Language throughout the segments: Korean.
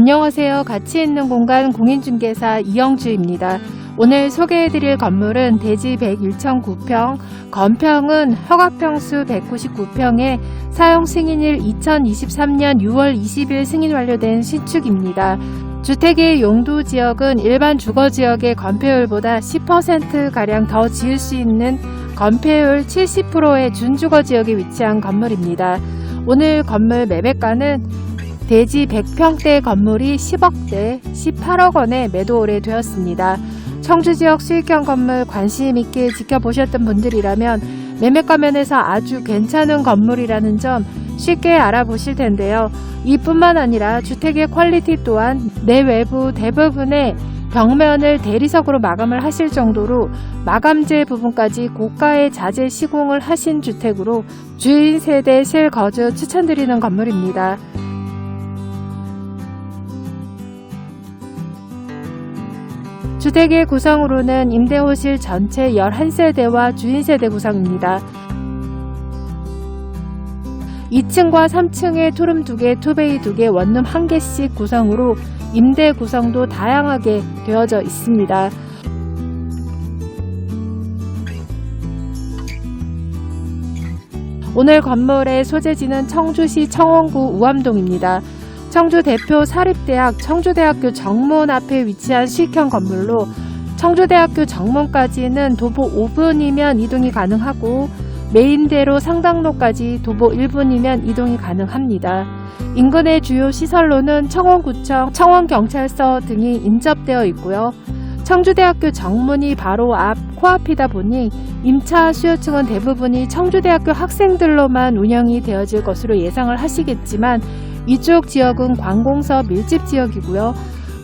안녕하세요. 가치 있는 공간 공인중개사 이영주입니다. 오늘 소개해드릴 건물은 대지 101.9평, 건평은 허가평수 199평에 사용 승인일 2023년 6월 20일 승인 완료된 신축입니다. 주택의 용도 지역은 일반 주거 지역의 건폐율보다 10%가량 더 지을 수 있는 건폐율 70%의 준주거 지역에 위치한 건물입니다. 오늘 건물 매매가는 대지 100평대 건물이 10억대 18억 원에 매도 의뢰되었습니다. 청주 지역 수익형 건물 관심 있게 지켜보셨던 분들이라면 매매가 면에서 아주 괜찮은 건물이라는 점 쉽게 알아보실 텐데요. 이뿐만 아니라 주택의 퀄리티 또한 내외부 대부분의 벽면을 대리석으로 마감을 하실 정도로 마감재 부분까지 고가의 자재 시공을 하신 주택으로 주인 세대 실거주 추천드리는 건물입니다. 주택의 구성으로는 임대호실 전체 11세대와 주인세대 구성입니다. 2층과 3층에 투룸 2개, 투베이 2개, 원룸 1개씩 구성으로 임대 구성도 다양하게 되어져 있습니다. 오늘 건물의 소재지는 청주시 청원구 우암동입니다. 청주 대표 사립대학 청주대학교 정문 앞에 위치한 수익형 건물로 청주대학교 정문까지는 도보 5분이면 이동이 가능하고 메인대로 상당로까지 도보 1분이면 이동이 가능합니다. 인근의 주요 시설로는 청원구청, 청원경찰서 등이 인접되어 있고요. 청주대학교 정문이 바로 앞 코앞이다 보니 임차 수요층은 대부분이 청주대학교 학생들로만 운영이 되어질 것으로 예상을 하시겠지만 이쪽 지역은 관공서 밀집 지역이고요.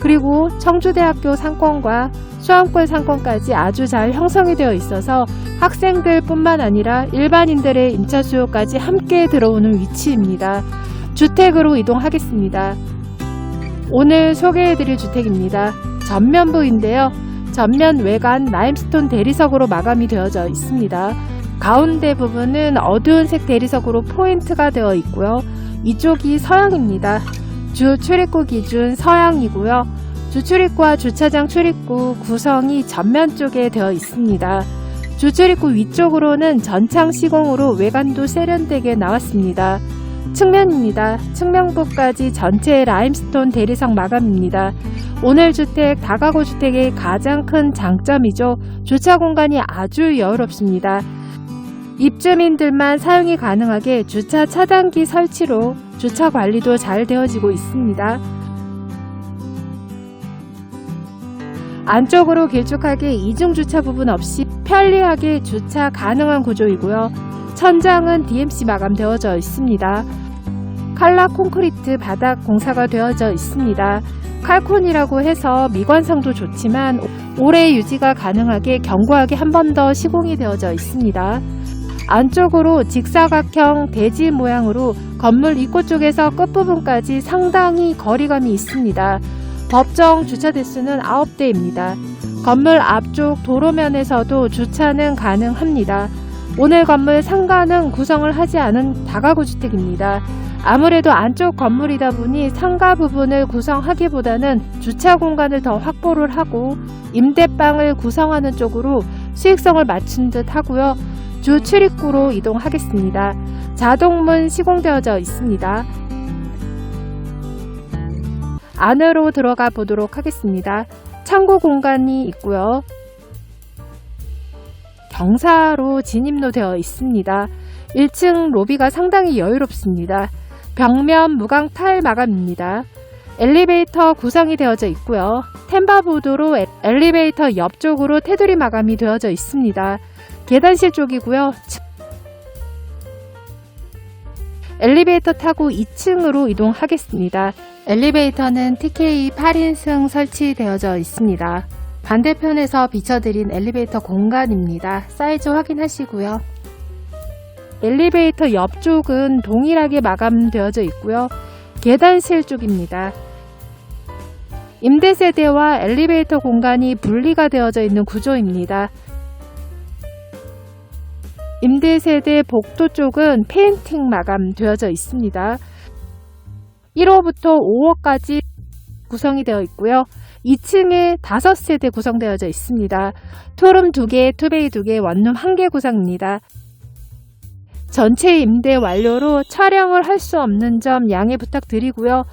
그리고 청주대학교 상권과 수험권 상권까지 아주 잘 형성이 되어 있어서 학생들 뿐만 아니라 일반인들의 임차 수요까지 함께 들어오는 위치입니다. 주택으로 이동하겠습니다. 오늘 소개해드릴 주택입니다. 전면부인데요. 전면 외관 라임스톤 대리석으로 마감이 되어져 있습니다. 가운데 부분은 어두운 색 대리석으로 포인트가 되어 있고요. 이쪽이 서양입니다. 주 출입구 기준 서양이고요. 주 출입구와 주차장 출입구 구성이 전면 쪽에 되어 있습니다. 주 출입구 위쪽으로는 전창 시공으로 외관도 세련되게 나왔습니다. 측면입니다. 측면부까지 전체 라임스톤 대리석 마감입니다. 오늘 주택 다가구 주택의 가장 큰 장점이죠. 주차 공간이 아주 여유롭습니다. 입주민들만 사용이 가능하게 주차 차단기 설치로 주차 관리도 잘 되어지고 있습니다. 안쪽으로 길쭉하게 이중주차 부분 없이 편리하게 주차 가능한 구조이고요. 천장은 DMC 마감되어져 있습니다. 칼라 콘크리트 바닥 공사가 되어져 있습니다. 칼콘이라고 해서 미관상도 좋지만 오래 유지가 가능하게 견고하게 한 번 더 시공이 되어져 있습니다. 안쪽으로 직사각형 대지 모양으로 건물 입구 쪽에서 끝부분까지 상당히 거리감이 있습니다. 법정 주차 대수는 9대입니다. 건물 앞쪽 도로면에서도 주차는 가능합니다. 오늘 건물 상가는 구성을 하지 않은 다가구 주택입니다. 아무래도 안쪽 건물이다 보니 상가 부분을 구성하기보다는 주차 공간을 더 확보를 하고 임대방을 구성하는 쪽으로 수익성을 맞춘 듯 하고요. 주 출입구로 이동하겠습니다. 자동문 시공되어져 있습니다. 안으로 들어가 보도록 하겠습니다. 창고 공간이 있고요. 경사로 진입로 되어 있습니다. 1층 로비가 상당히 여유롭습니다. 벽면 무광 타일 마감입니다. 엘리베이터 구성이 되어져 있고요. 템바보드로 엘리베이터 옆쪽으로 테두리 마감이 되어져 있습니다. 계단실 쪽이고요. 엘리베이터 타고 2층으로 이동하겠습니다. 엘리베이터는 TK 8인승 설치되어져 있습니다. 반대편에서 비춰드린 엘리베이터 공간입니다. 사이즈 확인하시고요. 엘리베이터 옆쪽은 동일하게 마감되어져 있고요. 계단실 쪽입니다. 임대 세대와 엘리베이터 공간이 분리가 되어져 있는 구조입니다. 임대 세대 복도 쪽은 페인팅 마감 되어져 있습니다. 1호부터 5호까지 구성이 되어 있고요. 2층에 5세대 구성되어져 있습니다. 투룸 2개, 투베이 2개, 원룸 1개 구성입니다. 전체 임대 완료로 촬영을 할 수 없는 점 양해 부탁드리고요.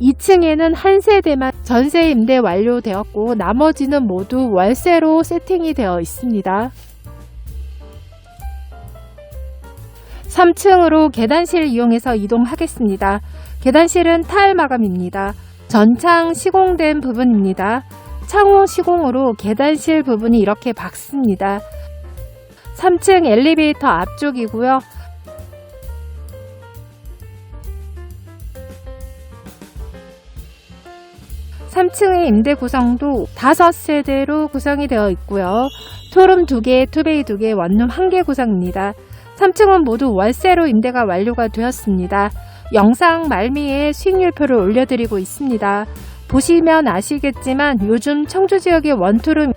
2층에는 한 세대만 전세 임대 완료되었고 나머지는 모두 월세로 세팅이 되어 있습니다. 3층으로 계단실 이용해서 이동하겠습니다. 계단실은 타일 마감입니다. 전창 시공된 부분입니다. 창호 시공으로 계단실 부분이 이렇게 박습니다. 3층 엘리베이터 앞쪽이고요. 삼층의 임대 구성도 5세대로 구성이 되어 있고요. 투룸 2개, 투베이 2개, 원룸 1개 구성입니다. 3층은 모두 월세로 임대가 완료가 되었습니다. 영상 말미에 수익률표를 올려드리고 있습니다. 보시면 아시겠지만 요즘 청주 지역의 원투룸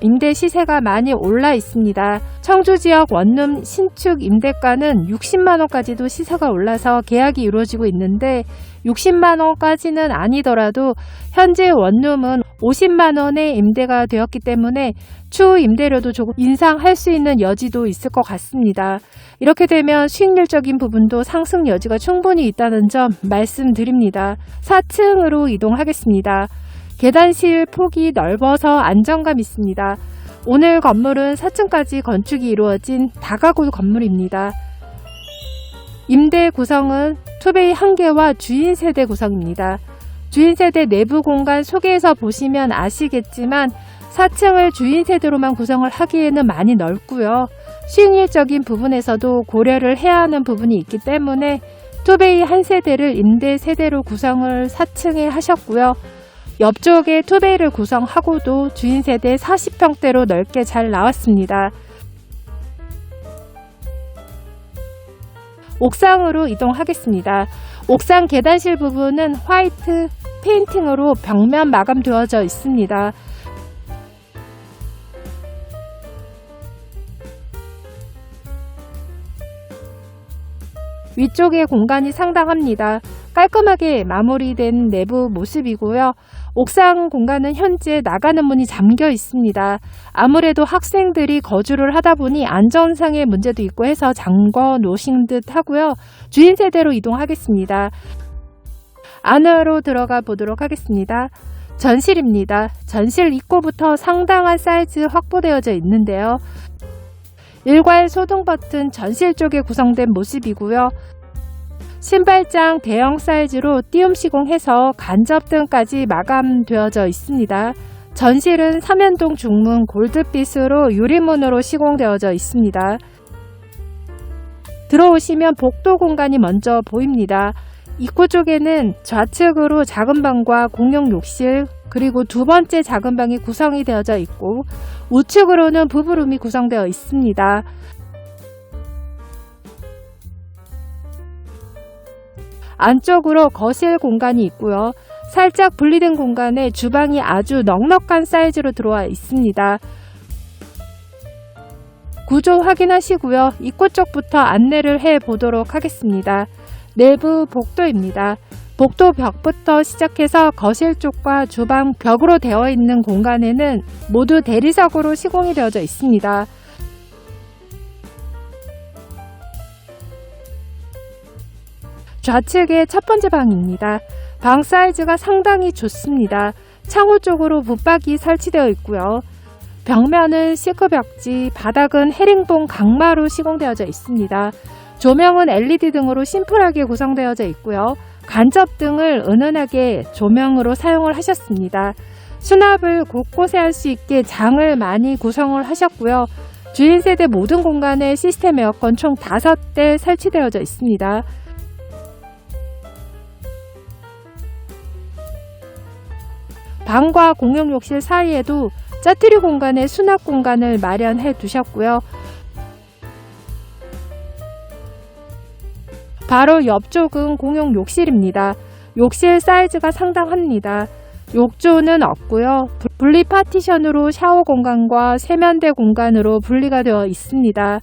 임대 시세가 많이 올라 있습니다. 청주 지역 원룸 신축 임대가는 60만 원까지도 시세가 올라서 계약이 이루어지고 있는데 60만 원까지는 아니더라도 현재 원룸은 50만 원의 임대가 되었기 때문에 추후 임대료도 조금 인상할 수 있는 여지도 있을 것 같습니다. 이렇게 되면 수익률적인 부분도 상승 여지가 충분히 있다는 점 말씀드립니다. 4층으로 이동하겠습니다. 계단실 폭이 넓어서 안정감 있습니다. 오늘 건물은 4층까지 건축이 이루어진 다가구 건물입니다. 임대 구성은 투베이 1개와 주인 세대 구성입니다. 주인 세대 내부 공간 소개에서 보시면 아시겠지만 4층을 주인 세대로만 구성을 하기에는 많이 넓고요. 수익률적인 부분에서도 고려를 해야 하는 부분이 있기 때문에 투베이 한 세대를 임대 세대로 구성을 4층에 하셨고요. 옆쪽에 투베이를 구성하고도 주인 세대 40평대로 넓게 잘 나왔습니다. 옥상으로 이동하겠습니다. 옥상 계단실 부분은 화이트 페인팅으로 벽면 마감되어져 있습니다. 위쪽의 공간이 상당합니다. 깔끔하게 마무리된 내부 모습이고요. 옥상 공간은 현재 나가는 문이 잠겨 있습니다. 아무래도 학생들이 거주를 하다 보니 안전상의 문제도 있고 해서 잠궈 놓으신 듯 하고요. 주인 세대로 이동하겠습니다. 안으로 들어가 보도록 하겠습니다. 전실입니다. 전실 입구부터 상당한 사이즈 확보되어져 있는데요. 일괄 소등 버튼 전실 쪽에 구성된 모습이고요. 신발장 대형 사이즈로 띄움 시공해서 간접 등까지 마감되어져 있습니다. 전실은 삼연동 중문 골드빛으로 유리문으로 시공되어져 있습니다. 들어오시면 복도 공간이 먼저 보입니다. 입구 쪽에는 좌측으로 작은 방과 공용 욕실 그리고 두 번째 작은 방이 구성이 되어져 있고 우측으로는 부부룸이 구성되어 있습니다. 안쪽으로 거실 공간이 있고요. 살짝 분리된 공간에 주방이 아주 넉넉한 사이즈로 들어와 있습니다. 구조 확인하시고요. 입구 쪽부터 안내를 해 보도록 하겠습니다. 내부 복도입니다. 복도 벽부터 시작해서 거실 쪽과 주방 벽으로 되어 있는 공간에는 모두 대리석으로 시공이 되어져 있습니다. 좌측의 첫 번째 방입니다. 방 사이즈가 상당히 좋습니다. 창호 쪽으로 붙박이 설치되어 있고요. 벽면은 시크 벽지, 바닥은 헤링봉 강마로 시공되어져 있습니다. 조명은 LED 등으로 심플하게 구성되어져 있고요. 간접 등을 은은하게 조명으로 사용을 하셨습니다. 수납을 곳곳에 할 수 있게 장을 많이 구성을 하셨고요. 주인 세대 모든 공간에 시스템 에어컨 총 5대 설치되어져 있습니다. 방과 공용 욕실 사이에도 짜투리 공간에 수납 공간을 마련해 두셨고요. 바로 옆쪽은 공용 욕실입니다. 욕실 사이즈가 상당합니다. 욕조는 없고요. 분리 파티션으로 샤워 공간과 세면대 공간으로 분리가 되어 있습니다.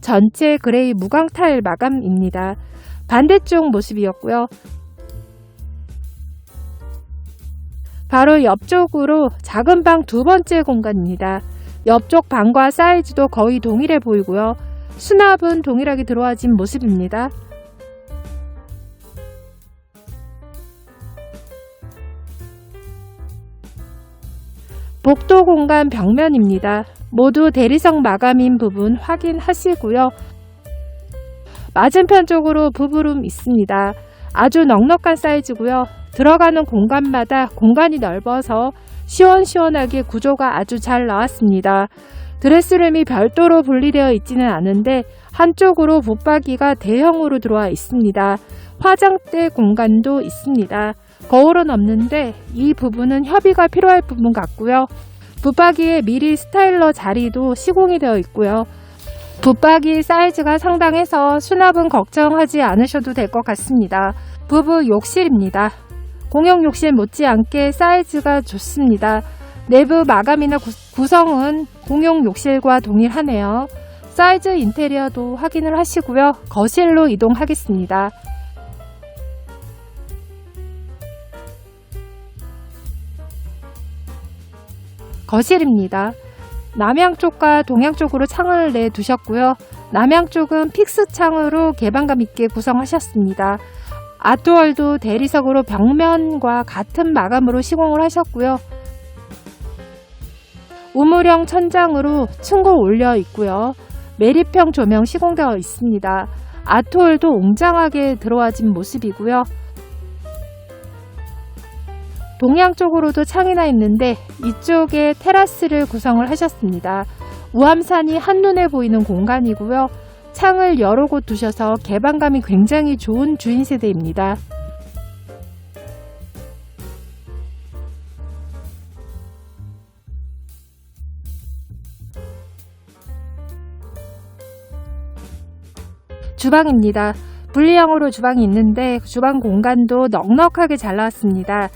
전체 그레이 무광 타일 마감입니다. 반대쪽 모습이었고요. 바로 옆쪽으로 작은 방 두 번째 공간입니다. 옆쪽 방과 사이즈도 거의 동일해 보이고요. 수납은 동일하게 들어와진 모습입니다. 복도 공간 벽면입니다. 모두 대리석 마감인 부분 확인하시고요. 맞은편 쪽으로 부부룸 있습니다. 아주 넉넉한 사이즈고요. 들어가는 공간마다 공간이 넓어서 시원시원하게 구조가 아주 잘 나왔습니다. 드레스룸이 별도로 분리되어 있지는 않은데 한쪽으로 붙박이가 대형으로 들어와 있습니다. 화장대 공간도 있습니다. 거울은 없는데 이 부분은 협의가 필요할 부분 같고요. 붙박이에 미리 스타일러 자리도 시공이 되어 있고요. 붙박이 사이즈가 상당해서 수납은 걱정하지 않으셔도 될 것 같습니다. 부부 욕실입니다. 공용 욕실 못지않게 사이즈가 좋습니다. 내부 마감이나 구, 구성은 공용 욕실과 동일하네요. 사이즈 인테리어도 확인을 하시고요. 거실로 이동하겠습니다. 거실입니다. 남향 쪽과 동향 쪽으로 창을 내 두셨고요. 남향 쪽은 픽스 창으로 개방감 있게 구성하셨습니다. 아트월도 대리석으로 벽면과 같은 마감으로 시공을 하셨고요. 우물형 천장으로 층고 올려 있고요. 매립형 조명 시공되어 있습니다. 아트월도 웅장하게 들어와진 모습이고요. 동양 쪽으로도 창이 나 있는데 이쪽에 테라스를 구성을 하셨습니다. 우암산이 한눈에 보이는 공간이고요. 창을 여러 곳 두셔서 개방감이 굉장히 좋은 주인 세대입니다. 주방입니다. 분리형으로 주방이 있는데 주방 공간도 넉넉하게 잘 나왔습니다.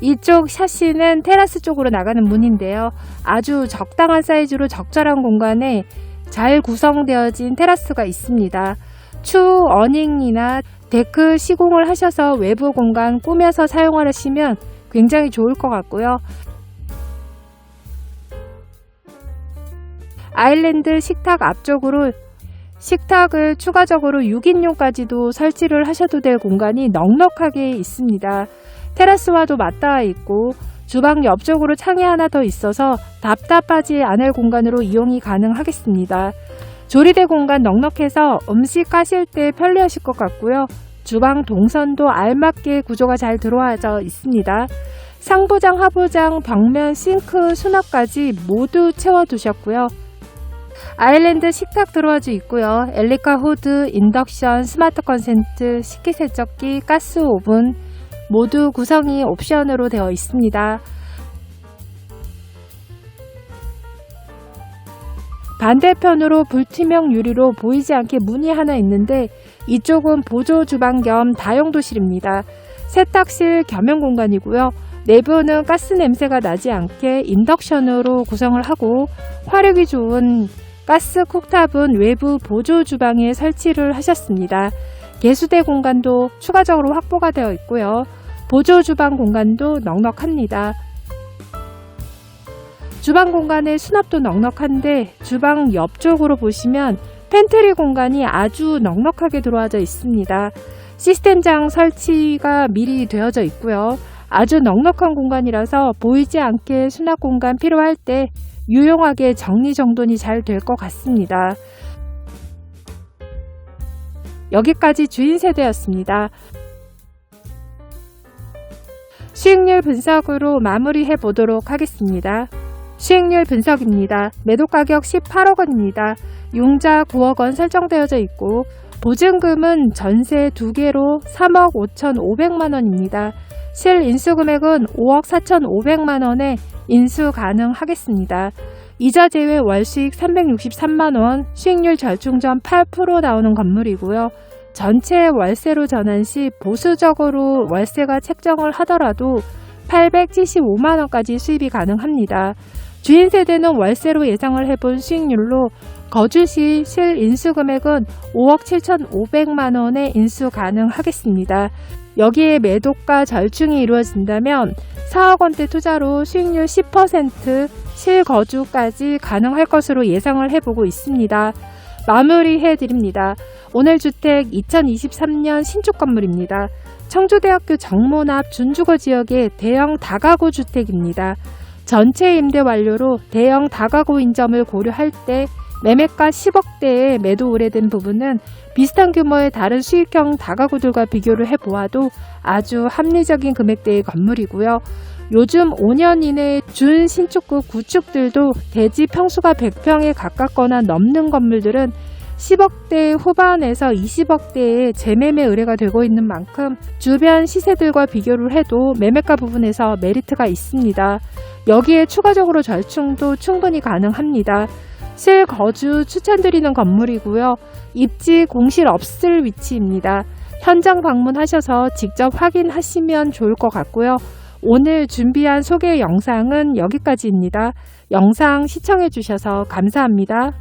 이쪽 샤시는 테라스 쪽으로 나가는 문인데요. 아주 적당한 사이즈로 적절한 공간에 잘 구성되어진 테라스가 있습니다. 추 어닝이나 데크 시공을 하셔서 외부 공간 꾸며서 사용하시면 굉장히 좋을 것 같고요. 아일랜드 식탁 앞쪽으로 식탁을 추가적으로 6인용까지도 설치를 하셔도 될 공간이 넉넉하게 있습니다. 테라스와도 맞닿아 있고 주방 옆쪽으로 창이 하나 더 있어서 답답하지 않을 공간으로 이용이 가능하겠습니다. 조리대 공간 넉넉해서 음식 하실 때 편리하실 것 같고요. 주방 동선도 알맞게 구조가 잘 들어와져 있습니다. 상부장, 하부장, 벽면, 싱크, 수납까지 모두 채워두셨고요. 아일랜드 식탁 들어와져 있고요. 엘리카 후드, 인덕션, 스마트 컨센트, 식기세척기, 가스 오븐 모두 구성이 옵션으로 되어 있습니다. 반대편으로 불투명 유리로 보이지 않게 문이 하나 있는데 이쪽은 보조 주방 겸 다용도실입니다. 세탁실 겸용 공간이고요. 내부는 가스 냄새가 나지 않게 인덕션으로 구성을 하고 화력이 좋은 가스 쿡탑은 외부 보조 주방에 설치를 하셨습니다. 개수대 공간도 추가적으로 확보가 되어 있고요. 보조 주방 공간도 넉넉합니다. 주방 공간의 수납도 넉넉한데 주방 옆쪽으로 보시면 팬트리 공간이 아주 넉넉하게 들어와져 있습니다. 시스템장 설치가 미리 되어져 있고요. 아주 넉넉한 공간이라서 보이지 않게 수납 공간 필요할 때 유용하게 정리정돈이 잘 될 것 같습니다. 여기까지 주인 세대였습니다. 수익률 분석으로 마무리해 보도록 하겠습니다. 수익률 분석입니다. 매도 가격 18억 원입니다. 융자 9억 원 설정되어져 있고 보증금은 전세 2개로 3억 5,500만 원입니다. 실 인수 금액은 5억 4,500만 원에 인수 가능하겠습니다. 이자 제외 월수익 363만 원, 수익률 절충점 8% 나오는 건물이고요. 전체 월세로 전환 시 보수적으로 월세가 책정을 하더라도 875만 원까지 수입이 가능합니다. 주인 세대는 월세로 예상을 해본 수익률로 거주 시 실 인수 금액은 5억 7,500만 원에 인수 가능하겠습니다. 여기에 매도가 절충이 이루어진다면 4억 원대 투자로 수익률 10% 실거주까지 가능할 것으로 예상을 해보고 있습니다. 마무리해 드립니다. 오늘 주택 2023년 신축 건물입니다. 청주대학교 정문 앞 준주거 지역의 대형 다가구 주택입니다. 전체 임대 완료로 대형 다가구 인점을 고려할 때 매매가 10억대에 매도 오래된 부분은 비슷한 규모의 다른 수익형 다가구들과 비교를 해보아도 아주 합리적인 금액대의 건물이고요. 요즘 5년 이내에 준 신축급 구축들도 대지 평수가 100평에 가깝거나 넘는 건물들은 10억대 후반에서 20억대의 재매매 의뢰가 되고 있는 만큼 주변 시세들과 비교를 해도 매매가 부분에서 메리트가 있습니다. 여기에 추가적으로 절충도 충분히 가능합니다. 실거주 추천드리는 건물이고요. 입지 공실 없을 위치입니다. 현장 방문하셔서 직접 확인하시면 좋을 것 같고요. 오늘 준비한 소개 영상은 여기까지입니다. 영상 시청해 주셔서 감사합니다.